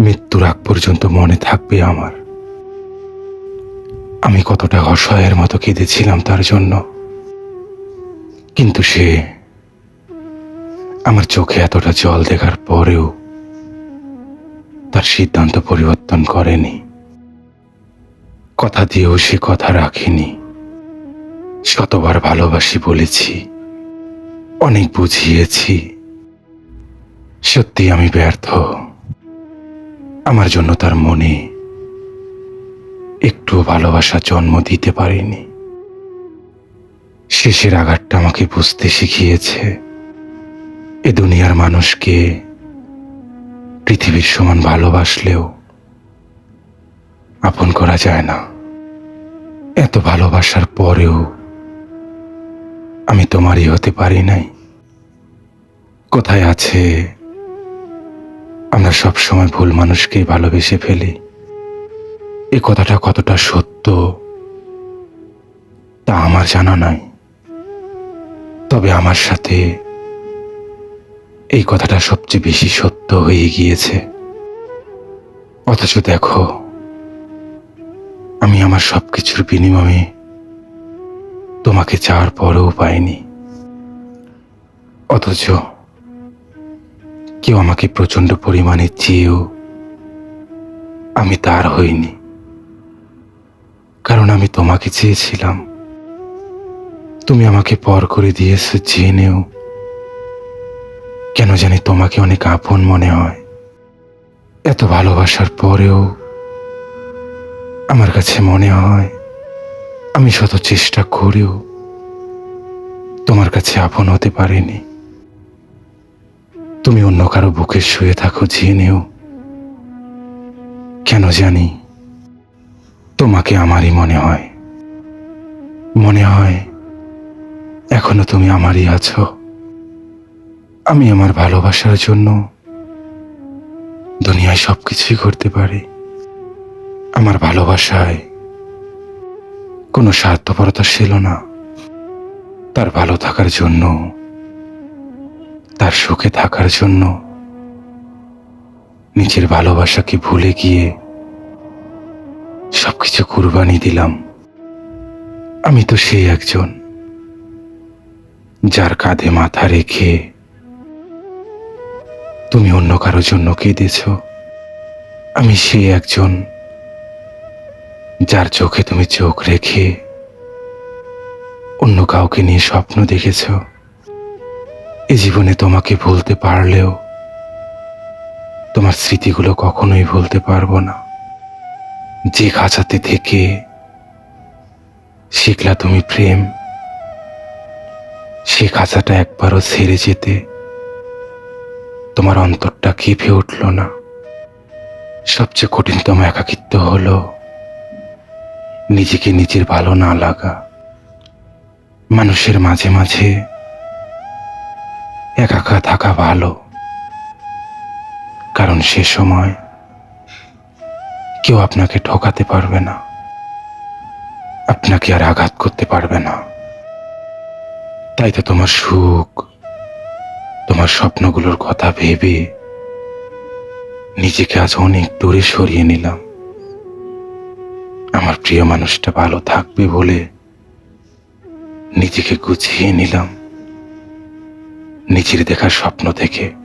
মৃত্যুর আগ পর্যন্ত মনে থাকবে আমার। আমি কতটা অসহায়ের মতো কেঁদেছিলাম তার জন্য। কিন্তু সে আমার চোখে এতটা জল দেখার পরেও তার সিদ্ধান্ত পরিবর্তন করেনি। কথা দিয়েও সে কথা রাখেনি। শতবার ভালোবাসি বলেছি, অনেক বুঝিয়েছি। সত্যি আমি ব্যর্থ। আমার জন্য তার মনে একটু ভালোবাসা জন্ম দিতে পারিনি। শেষের আঘাতটা আমাকে বুঝতে শিখিয়েছে। এ দুনিয়ার মানুষকে পৃথিবীর সমান ভালোবাসলেও আপন করা যায় না। এত ভালোবাসার পরেও আমি তোমারই হতে পারি নাই। কোথায় আছে আমরা সব সময় ভুল মানুষকেই ভালোবেসে ফেলি। এ কথাটা কতটা সত্য, তা আমার জানা নাই। তবে আমার সাথে এই কথাটা সবচেয়ে বেশি সত্য হয়ে গিয়েছে। অথচ দেখো, আমি আমার সব কিছুর বিনিময়ে তোমাকে চাওয়ার পরেও পাইনি। অথচ কেউ আমাকে প্রচণ্ড পরিমাণে চেয়েও আমি তার হইনি। কারণ আমি তোমাকে চেয়েছিলাম। তুমি আমাকে পর করে দিয়েছ জেনেও। কেন জানি তোমাকে অনেক আপন মনে হয়। এত ভালোবাসার পরেও আমার কাছে মনে হয় আমি শত চেষ্টা করেও তোমার কাছে আপন হতে পারিনি। তুমি অন্য কারও বুকে শুয়ে থাকো জেনেও কেন জানি তোমাকে আমারই মনে হয়। মনে হয় এখনও তুমি আমারই আছো। আমি আমার ভালোবাসার জন্য দুনিয়ায় সব কিছুই করতে পারি। আমার ভালোবাসায় কোনো স্বার্থপরতা ছিল না। তার ভালো থাকার জন্য তার সুখে থাকার জন্য নিজের ভালোবাসাকে ভুলে গিয়ে সবকিছু কুরবানি দিলাম। আমি তো সেই একজন যার কাঁধে মাথা রেখে তুমি অন্য কারোর জন্য কেঁদেছ। আমি সেই একজন যার চোখে তুমি চোখ রেখে অন্য কাউকে নিয়ে স্বপ্ন দেখেছ। জীবনে তোমাকে ভুলতে পারলেও তোমার স্মৃতিগুলো কখনোই ভুলতে পারব না। যে খাঁচাতে থেকে শিখলা তুমি প্রেম, সে খাঁচাটা একবারও ছেড়ে যেতে তোমার অন্তরটা কেঁপে উঠল না। সবচেয়ে কঠিনতম একাকিত্ব হলো নিজেকে নিজের ভালো না লাগা। মানুষের মাঝে মাঝে একাকা থাকা ভালো। কারণ সে সময় কেউ আপনাকে ঠকাতে পারবে না। আপনাকে আর আঘাত করতে পারবে না। তাই তো তোমার সুখ, তোমার স্বপ্নগুলোর কথা ভেবে নিজেকে আজ অনেক দূরে সরিয়ে নিলাম। আমার প্রিয় মানুষটা ভালো থাকবে বলে নিজেকে গুছিয়ে নিলাম। নিজের দেখা স্বপ্ন থেকে